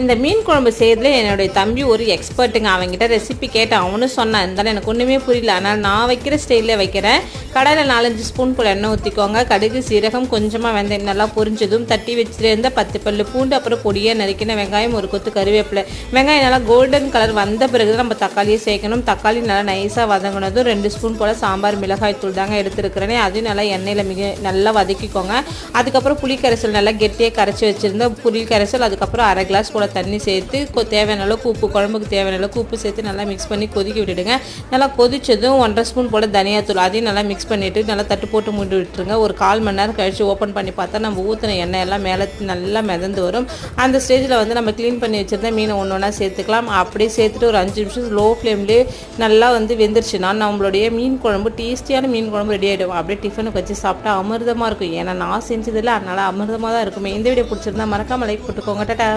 இந்த மீன் குழம்பு செய்யறதுல என்னுடைய தம்பி ஒரு எக்ஸ்பர்ட்டுங்க அவங்ககிட்ட ரெசிபி கேட்டேன். அவனும் சொன்னான் இருந்தாலும் எனக்கு ஒன்றுமே புரியல. ஆனால் நான் வைக்கிற ஸ்டைலில் வைக்கிறேன். கடையில் நாலஞ்சு ஸ்பூன் போல் எண்ணெய் ஊற்றிக்கோங்க கடுகு சீரகம் கொஞ்சமாக வெந்தயம் நல்லா பொரிஞ்சதும் தட்டி வச்சுருந்த பத்து பல்லு பூண்டு அப்புறம் பொடியாக நறுக்கின வெங்காயம் ஒரு கொத்து கருவேப்பிலை. வெங்காயம் நல்லா கோல்டன் கலர் வந்த பிறகு தான் நம்ம தக்காளியை சேர்க்கணும். தக்காளி நல்லா நைஸாக வதங்கினதும் ரெண்டு ஸ்பூன் போல் சாம்பார் மிளகாய் தூள் தாங்க எடுத்துருக்கிறேனே. அதையும் நல்லா எண்ணெயில் மிக நல்லா வதக்கிக்கோங்க. அதுக்கப்புறம் புளி கரைசல் நல்லா கெட்டியாக கரைச்சி வச்சுருந்த புளி கரைசல் அதுக்கப்புறம் அரை கிளாஸ் போல் தண்ணி சேர்த்து தேவையான அளவுக்கு உப்பு குழம்புக்கு தேவையான அளவுக்கு உப்பு சேர்த்து நல்லா மிக்ஸ் பண்ணி கொதிக்க விட்டுடுங்க. நல்லா கொதித்ததும் ஒன்றரை ஸ்பூன் போல் தனியாத்தூள் அதையும் நல்லா மிக்ஸ் பண்ணிவிட்டு நல்லா தட்டு போட்டு மூடி விட்டுருங்க. ஒரு கால் மணி நேரம் கழிச்சு ஓப்பன் பண்ணி பார்த்தா நம்ம ஊற்றின எண்ணெய் எல்லாம் மேலே நல்லா மிதந்து வரும். அந்த ஸ்டேஜில் வந்து நம்ம க்ளீன் பண்ணி வச்சுருந்தா மீனை ஒன்று ஒன்றா சேர்த்துக்கலாம். அப்படியே சேர்த்துட்டு ஒரு அஞ்சு நிமிஷம் லோ ஃப்ளேம்லேயே நல்லா வந்து வெந்துருச்சுன்னா நம்மளுடைய மீன் குழம்பு டேஸ்டியான மீன் குழம்பு ரெடி ஆகிடும் அப்படியே டிஃபனுக்கு வச்சு சாப்பிட்டா அமிர்தமாக இருக்கும். ஏன்னா நான் செஞ்சதில்லை. அதனால் அமிர்தமாக தான் இருக்குமே. இந்த வீடியோ பிடிச்சிருந்தா மறக்காம லைக் போட்டுக்கோங்க. டாட்டா